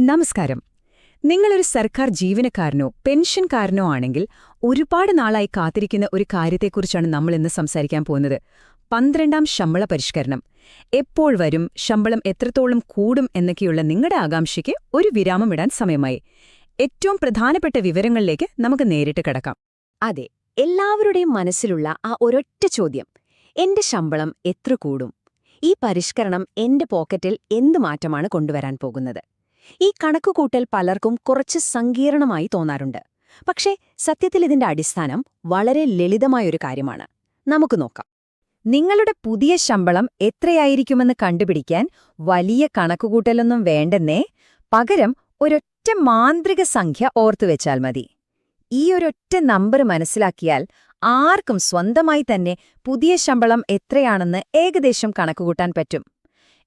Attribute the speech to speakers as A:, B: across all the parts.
A: നമസ്കാരം. നിങ്ങളൊരു സർക്കാർ ജീവനക്കാരനോ പെൻഷൻകാരനോ ആണെങ്കിൽ ഒരുപാട് നാളായി കാത്തിരിക്കുന്ന ഒരു കാര്യത്തെക്കുറിച്ചാണ് നമ്മൾ ഇന്ന് സംസാരിക്കാൻ പോകുന്നത്. പന്ത്രണ്ടാം ശമ്പള പരിഷ്കരണം. എപ്പോൾ വരും ശമ്പളം എത്രത്തോളം കൂടും എന്നൊക്കെയുള്ള നിങ്ങളുടെ ആകാംക്ഷയ്ക്ക് ഒരു വിരാമമിടാൻ സമയമായി. ഏറ്റവും പ്രധാനപ്പെട്ട വിവരങ്ങളിലേക്ക് നമുക്ക് നേരിട്ട് കിടക്കാം.
B: അതെ എല്ലാവരുടെയും മനസ്സിലുള്ള ആ ഒരൊറ്റ ചോദ്യം. എന്റെ ശമ്പളം എത്ര കൂടും? ഈ പരിഷ്കരണം എന്റെ പോക്കറ്റിൽ എന്ത് മാറ്റമാണ് കൊണ്ടുവരാൻ പോകുന്നത്? ഈ കണക്കുകൂട്ടൽ പലർക്കും കുറച്ച് സങ്കീർണമായി തോന്നാറുണ്ട്. പക്ഷേ സത്യത്തിൽ ഇതിന്റെ അടിസ്ഥാനം വളരെ ലളിതമായൊരു കാര്യമാണ്. നമുക്ക് നോക്കാം.
A: നിങ്ങളുടെ പുതിയ ശമ്പളം എത്രയായിരിക്കുമെന്ന് കണ്ടുപിടിക്കാൻ വലിയ കണക്കുകൂട്ടലൊന്നും വേണ്ടെന്നേ പകരം ഒരൊറ്റ മാന്ത്രിക സംഖ്യ ഓർത്തുവെച്ചാൽ മതി. ഈ ഒരൊറ്റ നമ്പർ മനസ്സിലാക്കിയാൽ ആർക്കും സ്വന്തമായി തന്നെ പുതിയ ശമ്പളം എത്രയാണെന്ന് ഏകദേശം കണക്കുകൂട്ടാൻ പറ്റും.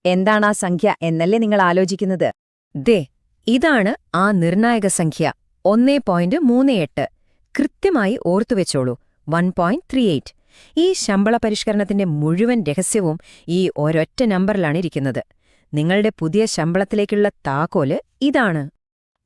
A: എന്താണ് ആ സംഖ്യ എന്നല്ലേ നിങ്ങൾ ആലോചിക്കുന്നത്? ദേ ഇതാണ് ആ നിർണായക സംഖ്യ. ഒന്നേ പോയിന്റ് മൂന്ന് എട്ട്. കൃത്യമായി ഓർത്തുവെച്ചോളൂ വൺ പോയിന്റ് ത്രീ എയ്റ്റ്. ഈ ശമ്പള പരിഷ്കരണത്തിന്റെ മുഴുവൻ രഹസ്യവും ഈ ഒരൊറ്റ നമ്പറിലാണ് ഇരിക്കുന്നത്. നിങ്ങളുടെ പുതിയ ശമ്പളത്തിലേക്കുള്ള താക്കോൽ ഇതാണ്.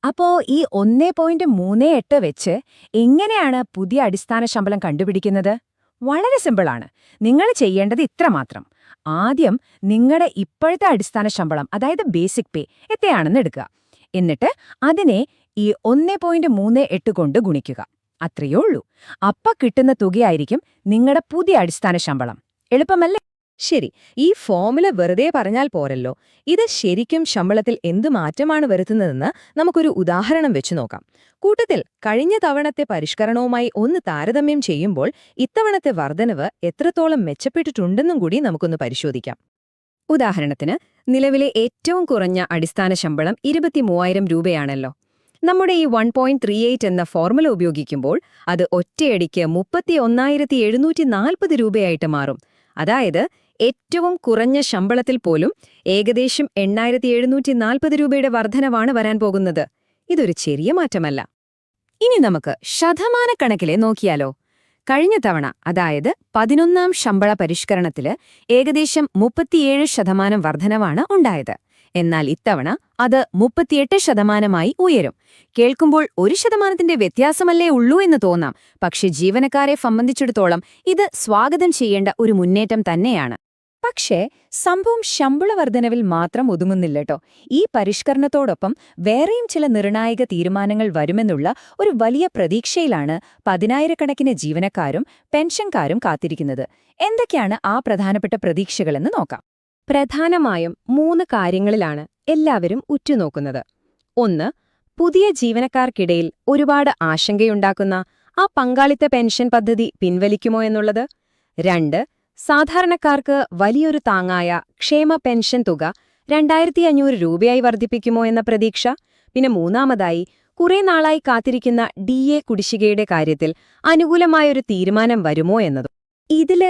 B: അപ്പോ ഈ ഒന്നേ പോയിന്റ് മൂന്ന് എട്ട് വെച്ച് എങ്ങനെയാണ് പുതിയ അടിസ്ഥാന ശമ്പളം കണ്ടുപിടിക്കുന്നത്? വളരെ സിമ്പിളാണ്. നിങ്ങൾ ചെയ്യേണ്ടത് ഇത്രമാത്രം. ആദ്യം നിങ്ങളുടെ ഇപ്പോഴത്തെ അടിസ്ഥാന ശമ്പളം അതായത് ബേസിക് പേ എത്രയാണെന്ന് എടുക്കുക. എന്നിട്ട് അതിനെ ഈ ഒന്ന് പോയിന്റ് മൂന്ന് എട്ട് കൊണ്ട് ഗുണിക്കുക. അത്രയേ ഉള്ളൂ. അപ്പ കിട്ടുന്ന തുകയായിരിക്കും നിങ്ങളുടെ പുതിയ അടിസ്ഥാന ശമ്പളം. എളുപ്പമല്ലേ?
A: ശരി ഈ ഫോമുല വെറുതെ പറഞ്ഞാൽ പോരല്ലോ. ഇത് ശരിക്കും ശമ്പളത്തിൽ എന്തു മാറ്റമാണ് വരുത്തുന്നതെന്ന് നമുക്കൊരു ഉദാഹരണം വെച്ചു നോക്കാം. കൂട്ടത്തിൽ കഴിഞ്ഞ തവണത്തെ പരിഷ്കരണവുമായി ഒന്ന് താരതമ്യം ചെയ്യുമ്പോൾ ഇത്തവണത്തെ വർധനവ് എത്രത്തോളം മെച്ചപ്പെട്ടിട്ടുണ്ടെന്നും കൂടി നമുക്കൊന്ന് പരിശോധിക്കാം. ഉദാഹരണത്തിന് നിലവിലെ ഏറ്റവും കുറഞ്ഞ അടിസ്ഥാന ശമ്പളം ഇരുപത്തിമൂവായിരം രൂപയാണല്ലോ. നമ്മുടെ ഈ വൺ പോയിന്റ് ത്രീ എയ്റ്റ് എന്ന ഫോർമുല ഉപയോഗിക്കുമ്പോൾ അത് ഒറ്റയടിക്ക് മുപ്പത്തി ഒന്നായിരത്തി എഴുന്നൂറ്റി നാൽപ്പത് രൂപയായിട്ട് മാറും. അതായത് ഏറ്റവും കുറഞ്ഞ ശമ്പളത്തിൽ പോലും ഏകദേശം എണ്ണായിരത്തി എഴുന്നൂറ്റി നാൽപ്പത് രൂപയുടെ വർധനവാണ് വരാൻ പോകുന്നത്. ഇതൊരു ചെറിയ മാറ്റമല്ല. ഇനി നമുക്ക് ശതമാനക്കണക്കിലെ നോക്കിയാലോ. കഴിഞ്ഞ തവണ അതായത് പതിനൊന്നാം ശമ്പള പരിഷ്കരണത്തിൽ ഏകദേശം മുപ്പത്തിയേഴ് ശതമാനം വർധനവാണ് ഉണ്ടായത്. എന്നാൽ ഇത്തവണ അത് മുപ്പത്തിയെട്ട് ശതമാനമായി ഉയരും. കേൾക്കുമ്പോൾ ഒരു ശതമാനത്തിന്റെ വ്യത്യാസമല്ലേ ഉള്ളൂ എന്ന് തോന്നാം. പക്ഷെ ജീവനക്കാരെ സംബന്ധിച്ചിടത്തോളം ഇത് സ്വാഗതം ചെയ്യേണ്ട ഒരു മുന്നേറ്റം തന്നെയാണ്. പക്ഷേ സംഭവം ശമ്പള വർധനവിൽ മാത്രം ഒതുങ്ങുന്നില്ലട്ടോ. ഈ പരിഷ്കരണത്തോടൊപ്പം വേറെയും ചില നിർണായക തീരുമാനങ്ങൾ വരുമെന്നുള്ള ഒരു വലിയ പ്രതീക്ഷയിലാണ് പതിനായിരക്കണക്കിന് ജീവനക്കാരും പെൻഷൻകാരും കാത്തിരിക്കുന്നത്. എന്തൊക്കെയാണ് ആ പ്രധാനപ്പെട്ട പ്രതീക്ഷകളെന്ന് നോക്കാം. പ്രധാനമായും മൂന്ന് കാര്യങ്ങളിലാണ് എല്ലാവരും ഉറ്റുനോക്കുന്നത്. ഒന്ന് പുതിയ ജീവനക്കാർക്കിടയിൽ ഒരുപാട് ആശങ്കയുണ്ടാക്കുന്ന ആ പങ്കാളിത്ത പെൻഷൻ പദ്ധതി പിൻവലിക്കുമോ എന്നുള്ളത്. രണ്ട് സാധാരണക്കാർക്ക് വലിയൊരു താങ്ങായ ക്ഷേമ പെൻഷൻ തുക രണ്ടായിരത്തി അഞ്ഞൂറ് രൂപയായി വർദ്ധിപ്പിക്കുമോ എന്ന പ്രതീക്ഷ. പിന്നെ മൂന്നാമതായി കുറേ നാളായി കാത്തിരിക്കുന്ന ഡി എ കുടിശ്ശികയുടെ കാര്യത്തിൽ അനുകൂലമായൊരു തീരുമാനം വരുമോ എന്നതും. ഇതിൽ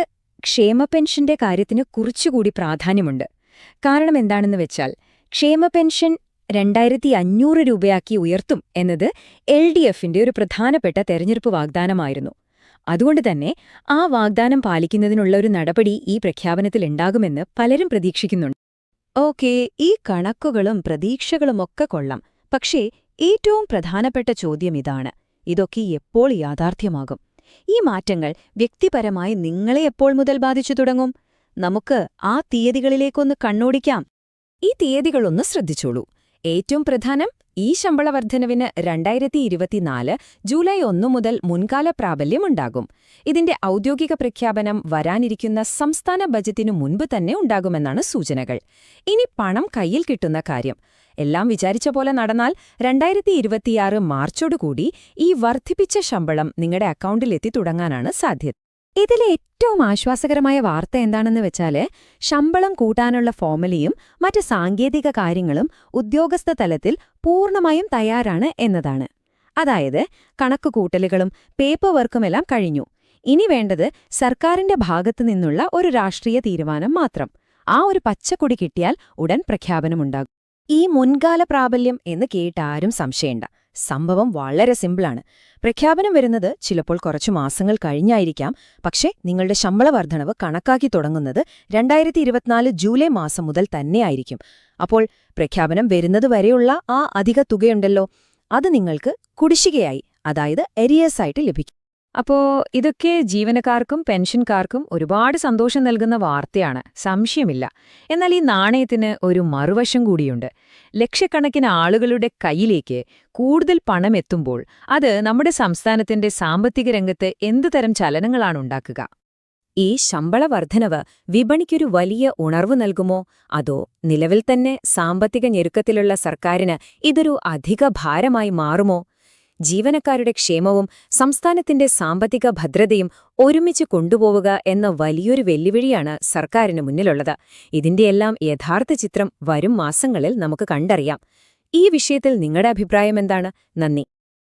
A: ക്ഷേമ പെൻഷന്റെ കാര്യത്തിന് കുറച്ചുകൂടി പ്രാധാന്യമുണ്ട്. കാരണം എന്താണെന്ന് വെച്ചാൽ ക്ഷേമ പെൻഷൻ രണ്ടായിരത്തി അഞ്ഞൂറ് രൂപയാക്കി ഉയർത്തും എന്നത് എൽ ഡി എഫിന്റെ ഒരു പ്രധാനപ്പെട്ട തെരഞ്ഞെടുപ്പ് വാഗ്ദാനമായിരുന്നു. അതുകൊണ്ട് തന്നെ ആ വാഗ്ദാനം പാലിക്കുന്നതിനുള്ള ഒരു നടപടി ഈ പ്രഖ്യാപനത്തിലുണ്ടാകുമെന്ന് പലരും പ്രതീക്ഷിക്കുന്നുണ്ട്. ഓക്കേ ഈ കണക്കുകളും പ്രതീക്ഷകളുമൊക്കെ കൊള്ളാം. പക്ഷേ ഏറ്റവും പ്രധാനപ്പെട്ട ചോദ്യം ഇതാണ്. ഇതൊക്കെ എപ്പോൾ യാഥാർത്ഥ്യമാകും? ഈ മാറ്റങ്ങൾ വ്യക്തിപരമായി നിങ്ങളെ എപ്പോൾ മുതൽ ബാധിച്ചു തുടങ്ങും? നമുക്ക് ആ തീയതികളിലേക്കൊന്ന് കണ്ണോടിക്കാം. ഈ തീയതികളൊന്ന് ശ്രദ്ധിച്ചോളൂ. ഏറ്റവും പ്രധാനം ഈ ശമ്പള വർധനവിന് രണ്ടായിരത്തി ഇരുപത്തിനാല് ജൂലൈ ഒന്നു മുതൽ മുൻകാല പ്രാബല്യമുണ്ടാകും ഇതിന്റെ ഔദ്യോഗിക പ്രഖ്യാപനം വരാനിരിക്കുന്ന സംസ്ഥാന ബജറ്റിനു മുൻപ് തന്നെ ഉണ്ടാകുമെന്നാണ് സൂചനകൾ. ഇനി പണം കയ്യിൽ കിട്ടുന്ന കാര്യം. എല്ലാം വിചാരിച്ച പോലെ നടന്നാൽ രണ്ടായിരത്തി ഇരുപത്തിയാറ് മാർച്ചോടുകൂടി ഈ വർദ്ധിപ്പിച്ച ശമ്പളം നിങ്ങളുടെ അക്കൗണ്ടിലെത്തി തുടങ്ങാനാണ് സാധ്യത. ഇതിലെ ഏറ്റവും ആശ്വാസകരമായ വാർത്ത എന്താണെന്ന് വെച്ചാൽ ശമ്പളം കൂട്ടാനുള്ള ഫോർമുലയും മറ്റ് സാങ്കേതിക കാര്യങ്ങളും ഉദ്യോഗസ്ഥ തലത്തിൽ പൂർണമായും തയ്യാറാണ് എന്നതാണ്. അതായത് കണക്കുകൂട്ടലുകളും പേപ്പർ വർക്കുമെല്ലാം കഴിഞ്ഞു. ഇനി വേണ്ടത് സർക്കാരിന്റെ ഭാഗത്തു നിന്നുള്ള ഒരു രാഷ്ട്രീയ തീരുമാനം മാത്രം. ആ ഒരു പച്ചക്കൊടി കിട്ടിയാൽ ഉടൻ പ്രഖ്യാപനമുണ്ടാകും. ഈ മുൻകാല പ്രാബല്യം എന്ന് കേട്ടാരും സംശയണ്ട. സംഭവം വളരെ സിമ്പിളാണ്. പ്രഖ്യാപനം വരുന്നത് ചിലപ്പോൾ കുറച്ചു മാസങ്ങൾ കഴിഞ്ഞായിരിക്കാം. പക്ഷേ നിങ്ങളുടെ ശമ്പള വർധനവ് കണക്കാക്കി തുടങ്ങുന്നത് രണ്ടായിരത്തി ഇരുപത്തിനാല് ജൂലൈ മാസം മുതൽ തന്നെയായിരിക്കും. അപ്പോൾ പ്രഖ്യാപനം വരുന്നത് വരെയുള്ള ആ അധിക തുകയുണ്ടല്ലോ. അത് നിങ്ങൾക്ക് കുടിശ്ശികയായി അതായത് എരിയേഴ്സായിട്ട് ലഭിക്കും.
B: അപ്പോ ഇതൊക്കെ ജീവനക്കാർക്കും പെൻഷൻകാർക്കും ഒരുപാട് സന്തോഷം നൽകുന്ന വാർത്തയാണ്. സംശയമില്ല. എന്നാൽ ഈ നാണയത്തിന് ഒരു മറുവശം കൂടിയുണ്ട്. ലക്ഷക്കണക്കിന് ആളുകളുടെ കയ്യിലേക്ക് കൂടുതൽ പണം എത്തുമ്പോൾ അത് നമ്മുടെ സംസ്ഥാനത്തിന്റെ സാമ്പത്തിക രംഗത്ത് എന്തുതരം ചലനങ്ങളാണ് ഉണ്ടാക്കുക? ഈ ശമ്പള വർധനവ് വിപണിക്കൊരു വലിയ ഉണർവ് നൽകുമോ? അതോ നിലവിൽ തന്നെ സാമ്പത്തിക ഞെരുക്കത്തിലുള്ള സർക്കാരിന് ഇതൊരു അധിക ഭാരമായി മാറുമോ? ജീവനക്കാരുടെ ക്ഷേമവും സംസ്ഥാനത്തിന്റെ സാമ്പത്തിക ഭദ്രതയും ഒരുമിച്ച് കൊണ്ടുപോവുക എന്ന വലിയൊരു വെല്ലുവിളിയാണ് സർക്കാരിന് മുന്നിലുള്ളത്. ഇതിന്റെയെല്ലാം യഥാർത്ഥ ചിത്രം വരും മാസങ്ങളിൽ നമുക്ക് കണ്ടറിയാം. ഈ വിഷയത്തിൽ നിങ്ങളുടെ അഭിപ്രായം എന്താണ്? നന്ദി.